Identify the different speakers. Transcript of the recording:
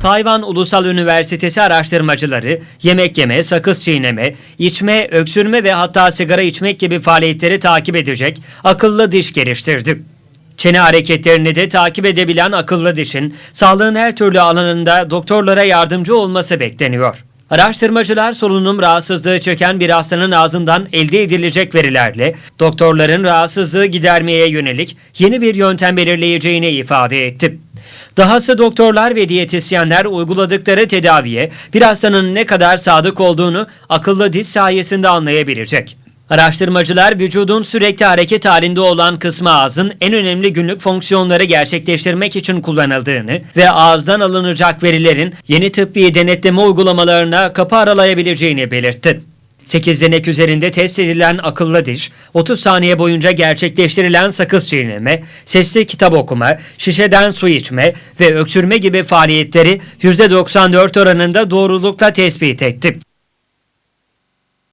Speaker 1: Tayvan Ulusal Üniversitesi araştırmacıları yemek yeme, sakız çiğneme, içme, öksürme ve hatta sigara içmek gibi faaliyetleri takip edecek akıllı diş geliştirdi. Çene hareketlerini de takip edebilen akıllı dişin sağlığın her türlü alanında doktorlara yardımcı olması bekleniyor. Araştırmacılar solunum rahatsızlığı çeken bir hastanın ağzından elde edilecek verilerle doktorların rahatsızlığı gidermeye yönelik yeni bir yöntem belirleyeceğini ifade etti. Dahası doktorlar ve diyetisyenler uyguladıkları tedaviye bir hastanın ne kadar sadık olduğunu akıllı diş sayesinde anlayabilecek. Araştırmacılar vücudun sürekli hareket halinde olan kısmı ağzın en önemli günlük fonksiyonları gerçekleştirmek için kullanıldığını ve ağızdan alınacak verilerin yeni tıbbi denetleme uygulamalarına kapı aralayabileceğini belirtti. 8 denek üzerinde test edilen akıllı diş, 30 saniye boyunca gerçekleştirilen sakız çiğneme, sesli kitap okuma, şişeden su içme ve öksürme gibi faaliyetleri %94 oranında doğrulukla tespit etti.